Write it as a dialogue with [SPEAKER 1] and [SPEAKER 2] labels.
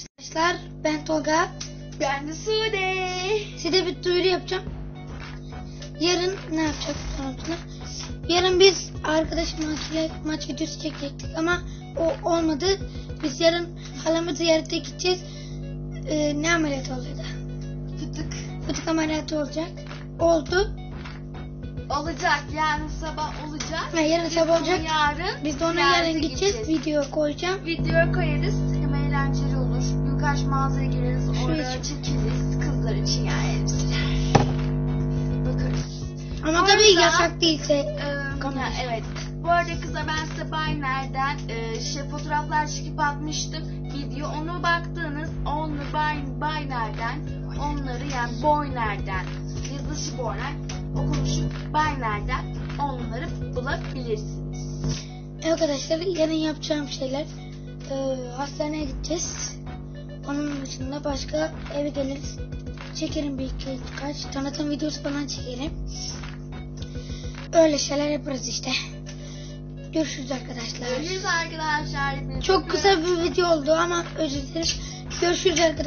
[SPEAKER 1] Arkadaşlar ben Tolga.
[SPEAKER 2] Ben de Sude.
[SPEAKER 1] Size bir duyuru yapacağım. Yarın ne yapacak sonra? Yarın biz arkadaş maçıyla maç videosu çekecektik ama o olmadı. Biz yarın halamı ziyarete gideceğiz. Ee, ne ameliyatı oluyordu?
[SPEAKER 2] Fıtık.
[SPEAKER 1] Fıtık ameliyatı olacak. Oldu.
[SPEAKER 2] Olacak yarın sabah olacak.
[SPEAKER 1] Ve yarın
[SPEAKER 2] Biz
[SPEAKER 1] sabah olacak.
[SPEAKER 2] Yarın
[SPEAKER 1] Biz de ona yarın gideceğiz. Video koyacağım.
[SPEAKER 2] Video koyarız. Eğlenceli olur. Birkaç mağazaya gireriz.
[SPEAKER 1] Şu
[SPEAKER 2] Orada çekeriz. Kızlar için yani elbiseler. Bakarız.
[SPEAKER 1] Ama
[SPEAKER 2] Bu
[SPEAKER 1] tabii yasak değilse.
[SPEAKER 2] Ee,
[SPEAKER 1] Kamera.
[SPEAKER 2] ya, evet. Bu arada kızlar ben size Bayner'den e, şey fotoğraflar çekip atmıştım. Video onu baktığınız onu Bay, Bayner'den onları yani Boyner'den yazılışı Boyner okunuşu Bayner'den onları bulabilirsiniz.
[SPEAKER 1] Arkadaşlar yarın yapacağım şeyler e, hastaneye gideceğiz. Onun dışında başka eve geliriz. Çekerim bir iki kaç tanıtım videosu falan çekerim. Öyle şeyler yaparız işte. Görüşürüz arkadaşlar.
[SPEAKER 2] Görüşürüz arkadaşlar.
[SPEAKER 1] Çok kısa bir video oldu ama özür dilerim. Görüşürüz arkadaşlar.